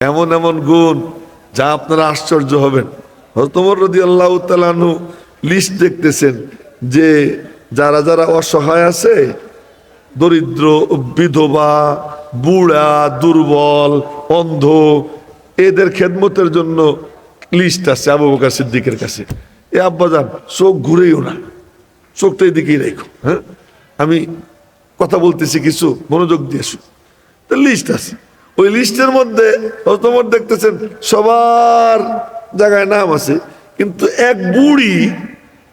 এমন এমন গুণ যা আপনারা আশ্চর্য হবেন। হতমর রদি আল্লাহ তালানু লিস্ট দেখতেছেন যে যারা যারা অসহায় আছে, দরিদ্র, বিধবা, বুড়া, দুর্বল, অন্ধ, এদের খেদমতের জন্য লিস্ট আছে আবু বকর সিদ্দিকের কাছে। এ আব্বাজান চোখ ঘুরেও না। চোখটা এদিকেই রেখো হ্যাঁ? আমি কথা বলতেছি কিছু, মনোযোগ দিয়ে শু লিস্ট আছে। ওই লিস্টের মধ্যে তোমার দেখতেছেন সবার জায়গায় নাম আছে, কিন্তু এক বুড়ি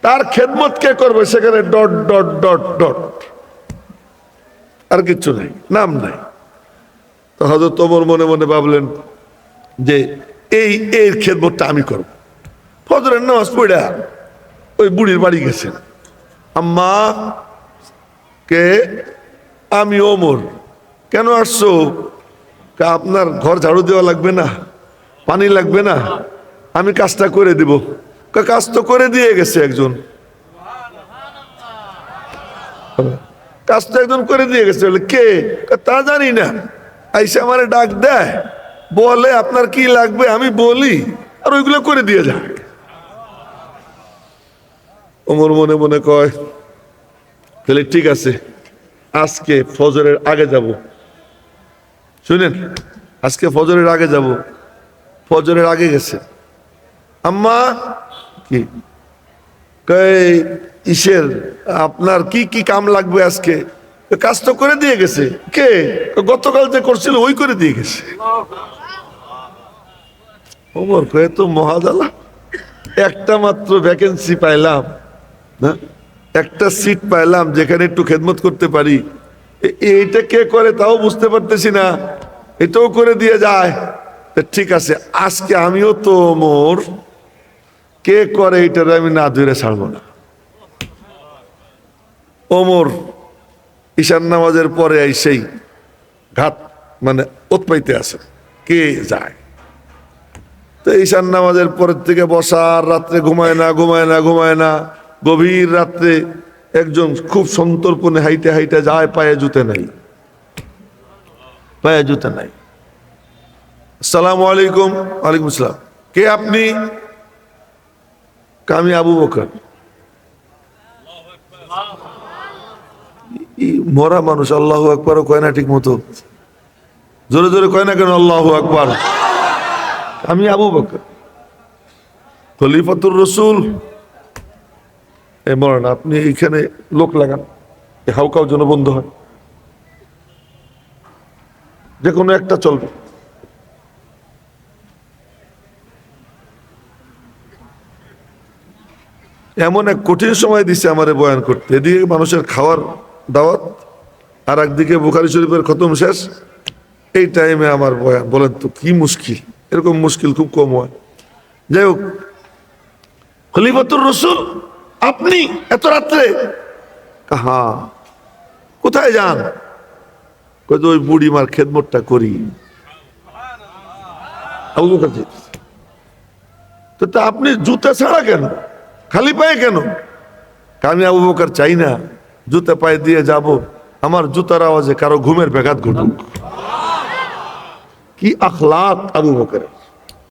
তার খেদমত কে করবে সেখানে ডট ডট ডট ডট। আর কিচ্ছু নাই, নাম নাই। তো তোমার মনে মনে ভাবলেন যে এই এই খেদমতটা আমি করব। ফজরের নামাজ পড়া ওই বুড়ির বাড়ি গেছেন। আম্মা, কে? আমি ওমর। কেন আসছো? আপনার ঘর ঝাড়ু দেওয়া লাগবে না? পানি লাগবে না? আমি কাজটা করে দিব। কাজ তো করে দিয়ে গেছে একজন। কাজ তো একজন করে দিয়ে গেছে। বলে, কে? তা জানি না। আইসা আমারে ডাক দেয়। বলে, আপনার কি লাগবে আমি বলি। আর ওইগুলো করে দিয়ে যায় ওমর মনে মনে কয়, তাহলে ঠিক আছে, আজকে ফজরের আগে যাব। শুনেন, আজকে ফজরের আগে যাব। ফজরের আগে গেছে। আম্মা, কি? ইসের, আপনার কি কি কাম লাগবে আজকে? কাজ তো করে দিয়ে গেছে। কে? গতকাল যে করছিল, ওই করে দিয়ে গেছে। ওমর কয়ে তো মহাদালা একটা মাত্র ভ্যাকেন্সি পাইলাম, না? একটা সিট পাইলাম, যেখানে একটু খেদমত করতে পারি। এ- এইটা কে করে তাও বুঝতে পারতেছি না। এটাও করে দিয়ে যায়। ঠিক আছে, আজকে আমিও তো মোর কে করে এটার আমি না ধরে ছাড়বো না। ওমর, ঈশান নামাজের পরে সেই ঘাত মানে ওৎপাইতে আছে কে যায়। তো ঈশান নামাজের পরের থেকে বসার রাত্রে ঘুমায় না ঘুমায় না ঘুমায় না, গভীর রাত্রে একজন খুব সন্তর্পণে হাইটে হাইটে যায়, পায়ে জুতে নাই। পায়ে জুতে নাই। আসসালামু আলাইকুম, ওয়ালাইকুম আসসালাম। কে আপনি? কামি আবু বকর। মরা মানুষ, আল্লাহ একবারও কয় না ঠিক মতো? জোরে জোরে কয় না কেন আল্লাহ আকবার? আমি আবু বকর। খলিফাতুর রসুল। এ মরেন, আপনি এইখানে লোক লাগান। হাউকাও যেন বন্ধ হয়। যে কোনো একটা চলবে এমন এক কঠিন সময় দিছে আমারে বয়ান করতে। এদিকে মানুষের খাওয়ার দাওয়াত, আর একদিকে বুখারি শরীফের খতম শেষ। এই টাইমে আমার বয়ান, বলেন তো, কি মুশকিল? এরকম মুশকিল খুব কম হয়। যাই হোক, খলিফাতুর রসুল, আপনি এত রাত্রে হা কোথায় যান? ওই বুড়ি মার খেদমতটা করি। তা আপনি জুতা ছাড়া কেন? খালি পায়ে কেন? আমি আবু বকার চাই না, জুতা পায়ে দিয়ে যাব, আমার জুতার আওয়াজে কারও ঘুমের ব্যাঘাত ঘটুক। কি আখলাত আবু বকরের।